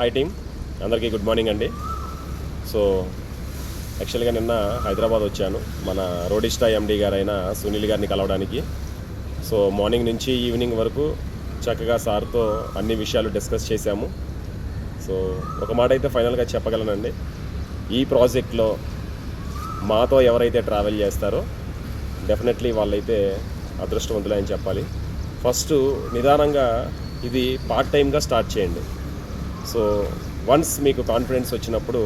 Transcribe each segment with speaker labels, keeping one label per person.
Speaker 1: Hi team అందరికీ good morning అండి. So యాక్చువల్గా నిన్న హైదరాబాద్ వచ్చాను. మన రోడిస్టా ఎండి గారైన సునీల్ గారిని కలవడానికి. సో మార్నింగ్ నుంచి ఈవినింగ్ వరకు చక్కగా సార్తో అన్ని విషయాలు డిస్కస్ చేశాము. సో ఒక మాట అయితే ఫైనల్గా చెప్పగలనండి. ఈ ప్రాజెక్ట్లో మాతో ఎవరైతే ట్రావెల్ చేస్తారో డెఫినెట్లీ వాళ్ళైతే అదృష్టవంతులే అని చెప్పాలి. ఫస్ట్ నిదానంగా ఇది పార్ట్ టైంగా స్టార్ట్ చేయండి. సో వన్స్ మీకు కాన్ఫిడెన్స్ వచ్చినప్పుడు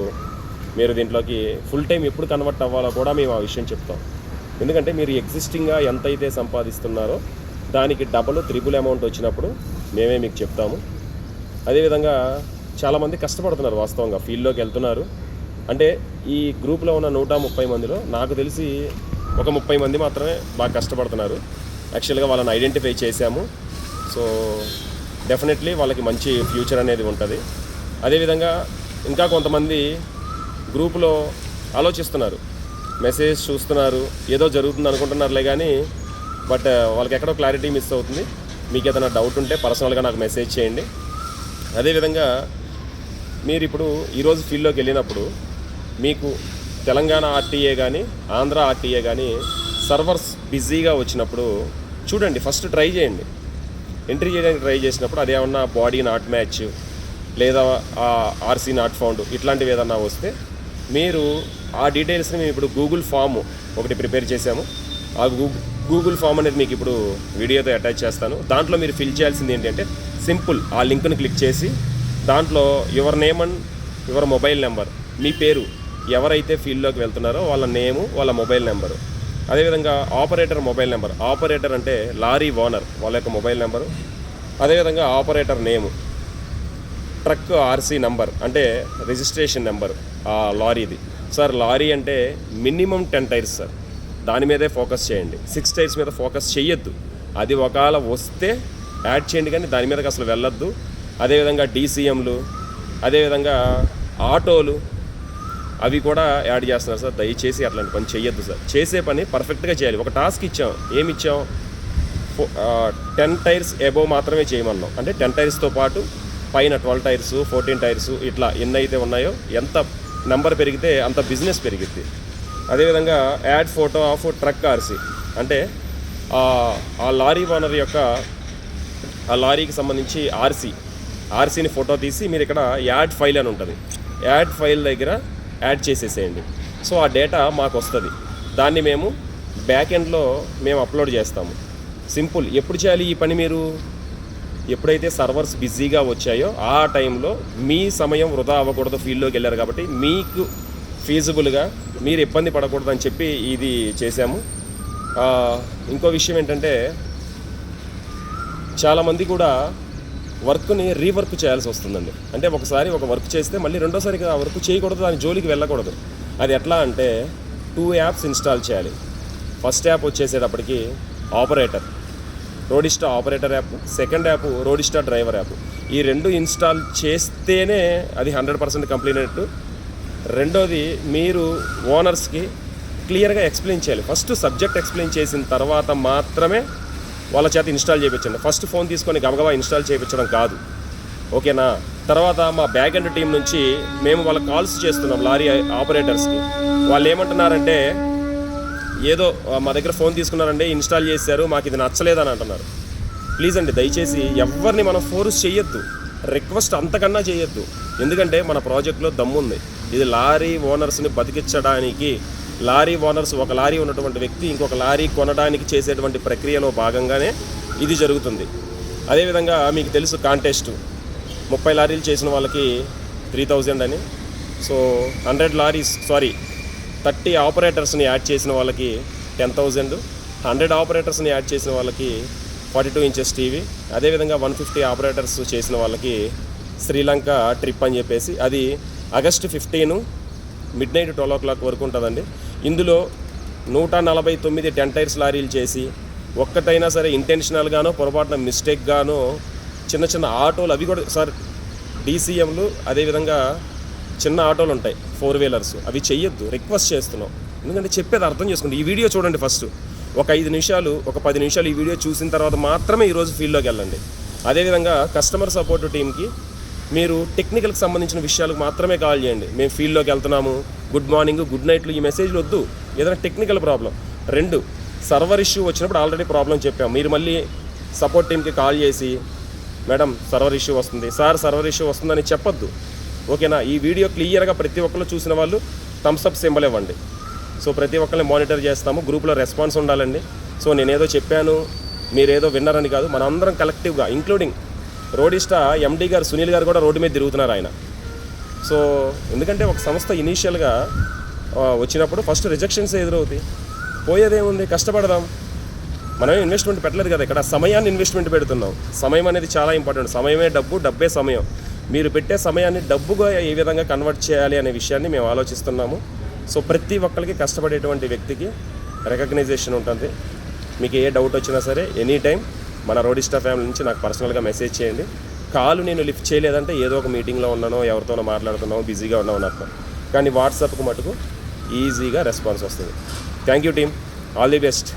Speaker 1: మీరు దీంట్లోకి ఫుల్ టైం ఎప్పుడు కన్వర్ట్ అవ్వాలో కూడా మేము ఆ విషయం చెప్తాం. ఎందుకంటే మీరు ఎగ్జిస్టింగ్గా ఎంత అయితే సంపాదిస్తున్నారో దానికి డబుల్ త్రిబుల్ అమౌంట్ వచ్చినప్పుడు మేమే మీకు చెప్తాము. అదేవిధంగా చాలామంది కష్టపడుతున్నారు వాస్తవంగా ఫీల్డ్లోకి వెళ్తున్నారు. అంటే ఈ గ్రూప్లో ఉన్న నూట ముప్పై మందిలో నాకు తెలిసి ఒక ముప్పై మంది మాత్రమే బాగా కష్టపడుతున్నారు. యాక్చువల్గా వాళ్ళని ఐడెంటిఫై చేశాము. సో డెఫినెట్లీ వాళ్ళకి మంచి ఫ్యూచర్ అనేది ఉంటుంది. అదేవిధంగా ఇంకా కొంతమంది గ్రూపులో ఆలోచిస్తున్నారు. మెసేజ్ చూస్తున్నారు ఏదో జరుగుతుంది అనుకుంటున్నారులే కానీ బట్ వాళ్ళకి ఎక్కడో క్లారిటీ మిస్ అవుతుంది. మీకు ఏదైనా డౌట్ ఉంటే పర్సనల్గా నాకు మెసేజ్ చేయండి. అదేవిధంగా మీరు ఇప్పుడు ఈరోజు ఫీల్డ్లోకి వెళ్ళినప్పుడు మీకు తెలంగాణ ఆర్టీఏ కానీ ఆంధ్ర ఆర్టీఏ కానీ సర్వర్స్ బిజీగా వచ్చినప్పుడు చూడండి ఫస్ట్ ట్రై చేయండి. ఎంట్రీ చేయడానికి ట్రై చేసినప్పుడు అదేమన్నా బాడీ నాట్ మ్యాచ్ లేదా ఆర్సీ నాట్ ఫౌండ్ ఇట్లాంటివి ఏదన్నా వస్తే మీరు ఆ డీటెయిల్స్ని మేము ఇప్పుడు గూగుల్ ఫామ్ ఒకటి ప్రిపేర్ చేశాము. ఆ గూగుల్ గూగుల్ ఫామ్ అనేది మీకు ఇప్పుడు వీడియోతో అటాచ్ చేస్తాను. దాంట్లో మీరు ఫిల్ చేయాల్సింది ఏంటంటే సింపుల్ ఆ లింక్ను క్లిక్ చేసి దాంట్లో your name and your mobile number మీ పేరు ఎవరైతే ఫీల్డ్లోకి వెళ్తున్నారో వాళ్ళ నేము వాళ్ళ మొబైల్ నెంబరు అదేవిధంగా ఆపరేటర్ మొబైల్ నెంబర్. ఆపరేటర్ అంటే లారీ ఓనర్ వాళ్ళ యొక్క మొబైల్ నెంబరు. అదేవిధంగా operator name. Truck RC number అంటే రిజిస్ట్రేషన్ నెంబర్ ఆ లారీది. సార్ లారీ అంటే మినిమం టెన్ టైర్స్ సార్. దాని మీదే ఫోకస్ చేయండి. సిక్స్ టైర్స్ మీద ఫోకస్ చేయొద్దు అది ఒకవేళ వస్తే యాడ్ చేయండి కానీ దాని మీదకి అసలు వెళ్ళొద్దు. అదేవిధంగా డీసీఎంలు అదేవిధంగా ఆటోలు అవి కూడా యాడ్ చేస్తున్నారు సార్. దయచేసి అట్లాంటి పని చేయొద్దు సార్. చేసే పని పర్ఫెక్ట్గా చేయాలి. ఒక టాస్క్ ఇచ్చాం. ఏమి ఇచ్చాం? టెన్ టైర్స్ అబోవ్ మాత్రమే చేయమన్నాం. అంటే టెన్ టైర్స్తో పాటు పైన ట్వెల్వ్ టైర్స్ ఫోర్టీన్ టైర్స్ ఇట్లా ఎన్ని అయితే ఉన్నాయో ఎంత నెంబర్ పెరిగితే అంత బిజినెస్ పెరిగిద్ది. అదేవిధంగా add photo of truck RC అంటే ఆ- ఆ లారీ ఓనర్ యొక్క ఆ లారీకి సంబంధించి ఆర్సీ ఆర్సీని ఫోటో తీసి మీరు ఇక్కడ యాడ్ ఫైల్ అని ఉంటుంది. యాడ్ ఫైల్ దగ్గర యాడ్ చేసేసేయండి. సో ఆ డేటా మాకు వస్తుంది దాన్ని మేము బ్యాక్ ఎండ్లో మేము అప్లోడ్ చేస్తాము. సింపుల్. ఎప్పుడు చేయాలి ఈ పని మీరు? ఎప్పుడైతే సర్వర్స్ బిజీగా వచ్చాయో ఆ టైంలో మీ సమయం వృధా అవ్వకూడదు ఫీల్డ్లోకి వెళ్ళారు కాబట్టి మీకు ఫీజిబుల్గా మీరు ఇబ్బంది పడకూడదని చెప్పి ఇది చేశాము. ఇంకో విషయం ఏంటంటే చాలామంది కూడా వర్క్ని రీవర్క్ చేయాల్సి వస్తుందండి. అంటే ఒకసారి ఒక వర్క్ చేస్తే మళ్ళీ రెండోసారి ఆ వర్క్ చేయకూడదు దాని జోలికి వెళ్ళకూడదు. అది ఎట్లా అంటే టూ యాప్స్ ఇన్స్టాల్ చేయాలి. ఫస్ట్ యాప్ వచ్చేసేటప్పటికి operator. Roadista operator app second app Roadista driver app. ఈ రెండు ఇన్స్టాల్ చేస్తేనే అది హండ్రెడ్ పర్సెంట్ కంప్లీట్ అయినట్టు. రెండోది మీరు ఓనర్స్కి క్లియర్గా ఎక్స్ప్లెయిన్ చేయాలి. ఫస్ట్ సబ్జెక్ట్ ఎక్స్ప్లెయిన్ చేసిన తర్వాత మాత్రమే వాళ్ళ చేత ఇన్స్టాల్ చేయించండి. ఫస్ట్ ఫోన్ తీసుకొని గబగబా ఇన్స్టాల్ చేయించడం కాదు. ఓకేనా? తర్వాత మా బ్యాక్ అండ్ టీం నుంచి మేము వాళ్ళ కాల్స్ చేస్తున్నాం లారీ ఆపరేటర్స్కి. వాళ్ళు ఏమంటున్నారంటే ఏదో మా దగ్గర ఫోన్ తీసుకున్నారండి ఇన్స్టాల్ చేశారు మాకు ఇది నచ్చలేదని అంటున్నారు. ప్లీజ్ అండి దయచేసి ఎవరిని మనం ఫోర్స్ చేయొద్దు. రిక్వెస్ట్ అంతకన్నా చేయొద్దు. ఎందుకంటే మన ప్రాజెక్ట్లో దమ్ముంది. ఇది లారీ ఓనర్స్ని బతికించడానికి లారీ ఓనర్స్ ఒక లారీ ఉన్నటువంటి వ్యక్తి ఇంకొక లారీ కొనడానికి చేసేటువంటి ప్రక్రియలో భాగంగానే ఇది జరుగుతుంది. అదేవిధంగా మీకు తెలుసు కాంటెస్ట్. ముప్పై లారీలు చేసిన వాళ్ళకి త్రీ థౌజండ్ అని. So hundred lorries sorry thirty ఆపరేటర్స్ని add చేసిన వాళ్ళకి టెన్ థౌజండ్ హండ్రెడ్ ఆపరేటర్స్ని యాడ్ చేసిన వాళ్ళకి ఫార్టీ టూ ఇంచెస్ టీవీ అదేవిధంగా వన్ ఫిఫ్టీ ఆపరేటర్స్ చేసిన వాళ్ళకి శ్రీలంక ట్రిప్ అని చెప్పేసి. అది August fifteen midnight twelve o'clock వరకు ఉంటుందండి. ఇందులో నూట నలభై తొమ్మిది టెన్ టైర్స్ లారీలు చేసి ఒక్కటైనా సరే ఇంటెన్షనల్గానో పొరపాటున మిస్టేక్గానో చిన్న చిన్న ఆటోలు అవి కూడా సార్ డీసీఎంలు అదేవిధంగా చిన్న ఆటోలు ఉంటాయి ఫోర్ వీలర్స్ అవి చెయ్యొద్దు రిక్వెస్ట్ చేస్తున్నాం. ఎందుకంటే చెప్పేది అర్థం చేసుకోండి. ఈ వీడియో చూడండి ఫస్ట్ ఒక ఐదు నిమిషాలు ఒక పది నిమిషాలు ఈ వీడియో చూసిన తర్వాత మాత్రమే ఈరోజు ఫీల్డ్లోకి వెళ్ళండి. అదేవిధంగా కస్టమర్ సపోర్ట్ టీంకి మీరు టెక్నికల్కి సంబంధించిన విషయాలకు మాత్రమే కాల్ చేయండి. మేము ఫీల్డ్లోకి వెళ్తున్నాము. గుడ్ మార్నింగ్ గుడ్ నైట్లు ఈ మెసేజ్లు వద్దు. ఏదైనా టెక్నికల్ ప్రాబ్లం. రెండు సర్వర్ ఇష్యూ వచ్చినప్పుడు ఆల్రెడీ ప్రాబ్లం చెప్పాం. మీరు మళ్ళీ సపోర్ట్ టీమ్కి కాల్ చేసి మేడం సర్వర్ ఇష్యూ వస్తుంది. సార్ సర్వర్ ఇష్యూ వస్తుందని చెప్పొద్దు. ఓకేనా? ఈ వీడియో క్లియర్గా ప్రతి ఒక్కరు చూసిన వాళ్ళు థమ్స్అప్ సింబల్ ఇవ్వండి. సో ప్రతి ఒక్కరిని మానిటర్ చేస్తాము. గ్రూప్లో రెస్పాన్స్ ఉండాలండి. సో నేనేదో చెప్పాను మీరేదో విన్నారని కాదు. మనందరం కలెక్టివ్గా ఇంక్లూడింగ్ రోడిస్టా ఎండీ గారు సునీల్ గారు కూడా రోడ్డు మీద తిరుగుతున్నారు ఆయన. సో ఎందుకంటే ఒక సంస్థ ఇనీషియల్గా వచ్చినప్పుడు ఫస్ట్ రిజెక్షన్స్ ఎదురవుతాయి పోయేదేముంది? కష్టపడదాం. మనం ఇన్వెస్ట్మెంట్ పెట్టలేదు కదా ఇక్కడ సమయాన్ని ఇన్వెస్ట్మెంట్ పెడుతున్నాం. సమయం అనేది చాలా ఇంపార్టెంట్. సమయమే డబ్బు డబ్బే సమయం. మీరు పెట్టే సమయాన్ని డబ్బుగా ఏ విధంగా కన్వర్ట్ చేయాలి అనే విషయాన్ని మేము ఆలోచిస్తున్నాము. సో ప్రతి ఒక్కరికి కష్టపడేటువంటి వ్యక్తికి రికగ్నైజేషన్ ఉంటుంది. మీకు ఏ డౌట్ వచ్చినా సరే ఎనీ టైం మన రోడిస్టా ఫ్యామిలీ నుంచి నాకు పర్సనల్గా మెసేజ్ చేయండి. కాలు నేను లిఫ్ట్ చేయలేదంటే ఏదో ఒక మీటింగ్లో ఉన్నానో ఎవరితోనో మాట్లాడుతున్నావు బిజీగా ఉన్నామో అర్థం. కానీ వాట్సాప్కు మటుకు ఈజీగా రెస్పాన్స్ వస్తుంది. Thank you team. All the best.